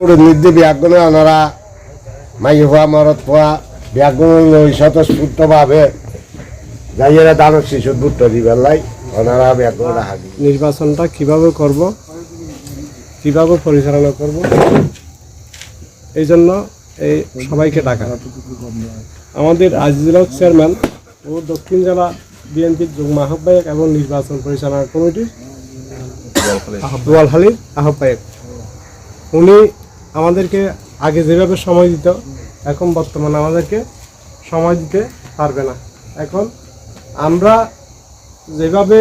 নির্দি ব্যাগুনে ওনারা মাই হওয়া মরত পোয়া ব্যাগুন লই স্বতঃস্ফূর্তভাবে যাইয়েরা দানব শিশু দুটো দিবেন লাই ওনারা ব্যাগুন হাজি নির্বাচনটা কীভাবে করব? কীভাবে পরিচালনা করব? এই জন্য এই সবাইকে ডাকা। আমাদের আজিজুল চেয়ারম্যান ও দক্ষিণ জেলা বিএনপির যুগ্ম আহ্বায়ক এবং নির্বাচন পরিচালনা কমিটির আহ্বায়ক। উনি আমাদেরকে আগে যেভাবে সময় দিত, এখন বর্তমানে আমাদেরকে সময় দিতে পারবে না। এখন আমরা যেভাবে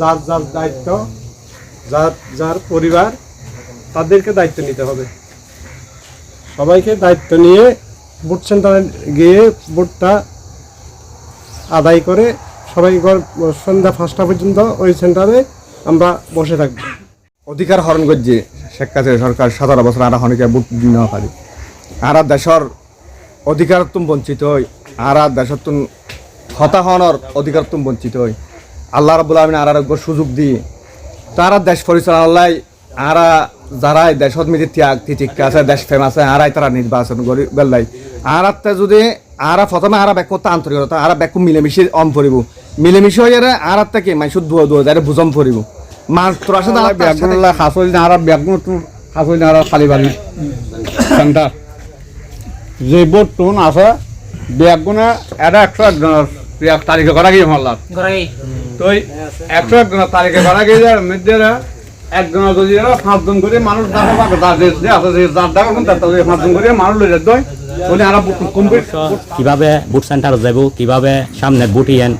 যার যার দায়িত্ব, যার যার পরিবার, তাদেরকে দায়িত্ব নিতে হবে। সবাইকে দায়িত্ব নিয়ে ভোট সেন্টারে গিয়ে ভোটটা আদায় করে সবাই সন্ধ্যা পাঁচটা পর্যন্ত ওই সেন্টারে আমরা বসে থাকব। অধিকার হরণ করছে। শেখ হাসিনা সরকার সতেরো বছর আর হনিকে বুট দিন পারি। আর দেশর অধিকার তুম বঞ্চিত হই। আর দেশর তুম হতাহনর অধিকার তুম বঞ্চিত হই। আল্লাহ রাবুল আলমিন আর আরোগ্য সুযোগ দিয়ে তারা দেশ পরিচালনায় আরা যারাই দেশত মিতি ত্যাগ তিতিক্কা আছে, দেশ ফেম আছে, আরাই তারা নির্বাচন বেলাই আর যদি আরা প্রথমে আরা ব্যাক করতে আন্তরিকতা আরা ব্যাক মিলেমিশে অম পড়িব মিলেমিশে হয়ে আর থেকে মাইসুর দুয়া দুয়া যারে বুঝম পড়িব মাত্র আসলে ব্যাগগুলো হাসল না আর ব্যাগগুলো তো হাসল না আর খালি বাড়ি সেন্টার যে টোন আছে এটা একশো একজনের ব্যাগ তালিকা করা গিয়ে মারলাম তো একশো একজনের তালিকা করা গিয়ে মধ্যে একজনের যদি এরা পাঁচজন করে মানুষ দেখা পাবে তার যে যে আছে যে যার কোন তার তাদের পাঁচজন করে মানুষ লই যেত বলে আর কমপ্লিট কীভাবে বুট সেন্টার যাব কীভাবে সামনে বুট ইয়েন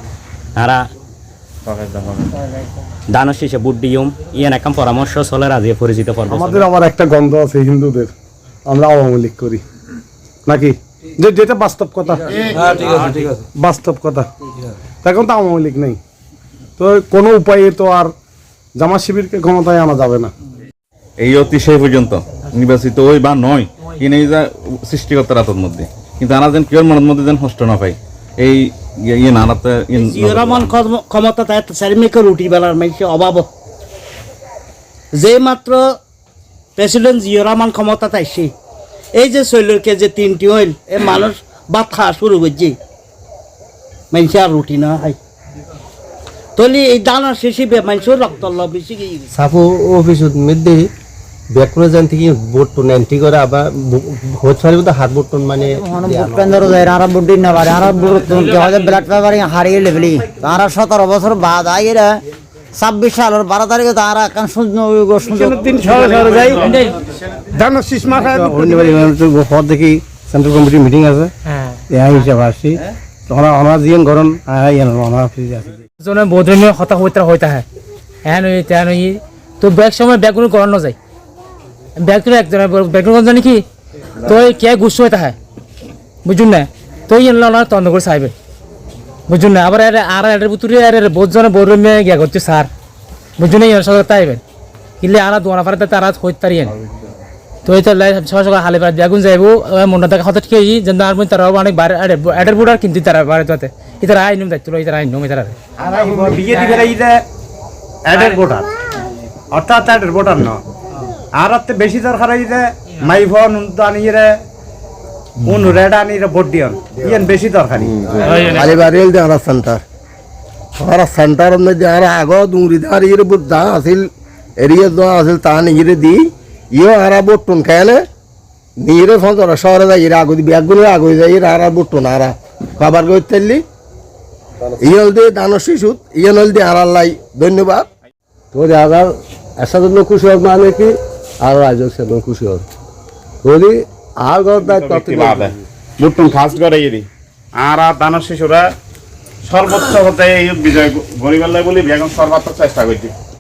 দানের শেষে বুট দিয়ম ইয়েন একদম পরামর্শ চলে রাজি পরিচিত পর্ব আমাদের আমার একটা গন্ধ আছে হিন্দুদের। আমরা আওয়ামী লীগ করি। নাকি? যে যেটা বাস্তব কথা। বাস্তব কথা। এখন তো আওয়ামী লীগ নেই। তো কোনো উপায়ে তো আর জামা শিবিরকে ক্ষমতায় আনা যাবে না। এই অতি সেই পর্যন্ত। নির্বাচিত ওই বা নয় নেই যা সৃষ্টিকর্তার হাতের মধ্যে। কিন্তু আনা যেন কেউ মনের মধ্যে যেন কষ্ট না পাই। এই ইয়ে- ইয়ে রহমান ক্ষমতা তাই চারিমেকে রুটি বেলার মানুষের অভাব যে মাত্র প্রেসিডেন্ট জিও রহমান ক্ষমতা তাইছে এই যে শৈলকে যে তিনটি হইল এ মানুষ ভাত খাওয়া শুরু করছে। মানুষের আর রুটি না হয়। তলি এই দানার শেষে মানুষের রক্ত বেশি গিয়ে। সাপো অফিসত মধ্যে ব্যাকুরে যান থেকে বোট টোন এন্ট্রি করে আবার ফারিব তো হাত বোট টোন মানে কেন্দ্র যায় আর বুদ্ধি না পারে আর বুদ্ধি হয় ব্লাড পেপার হারিয়ে লেভেলি তারা সতেরো বছর বাদ আইরা ছাব্বিশ সালের বারো তারিখে তারা এখন শূন্য দেখি সেন্ট্রাল কমিটির মিটিং আছে। এই হিসাবে আসছি। তখন আমরা জিয়ান গরম আমরা ফিরে আসি জনে বদরমীয় হতা হইতে হইতে হয়। হ্যাঁ নই তো ব্যাগ সময় ব্যাগগুলো করানো যায়। জানি কি? তো এই কে গুচ্ছ হইতে হয় বুঝুন না তো এই ওনার তন্দ করে চাইবে বুঝুন না আবার আর এর ভিতরে আর এর বহুত জনে বদরমে গিয়া করছে স্যার বুঝুন না ইয়ার সঙ্গে তাইবেন কিন্তু আর দোয়ানা পারে তারা হইতে পারিয়েন তো এই তাহলে সকাল সকাল হালে যাইব। মনটা দেখা হঠাৎ খেয়ে যেন আর তারা অনেক বারে এডের বুড়ার তারা তাতে ইতারা বিয়ে দিবে ভোটার অর্থাৎ অ্যাডের ভোটার ন? আর বেশি দরকার এই যে মাই ফোন আনিয়ে কোন রেড আনিয়ে ভোট দিয়ন। ইয়েন বেশি দরকারি আরা সেন্টার। আরা সেন্টার মধ্যে আর আগ দুরি আর ইর বুদ্ধা আছিল এরিয়া দো আছিল তা নিগিরে দি। ইও আরা বটুন খায়লে নিরে ফজর শহরে যাই ইরা আগুদি ব্যাগুলো আগুই যাই আরা বটুন আরা। খাবার তেললি। ইয়ল দে দানো শিশুত ইয়ল দে আরাল্লাই ধন্যবাদ। তো হাজার এসাদন্য খুশি হোক মানে কি? আর রাজক সেদিন খুশি হল। যদি আর ঘর দায়িত্ব বুটুন ফার্স্ট করে ইয়ে আর আর দানব শিশুরা সর্বোচ্চ হতে এই বিজয় গরিবের বলি বেগম সর্বাত্মক চেষ্টা করছে।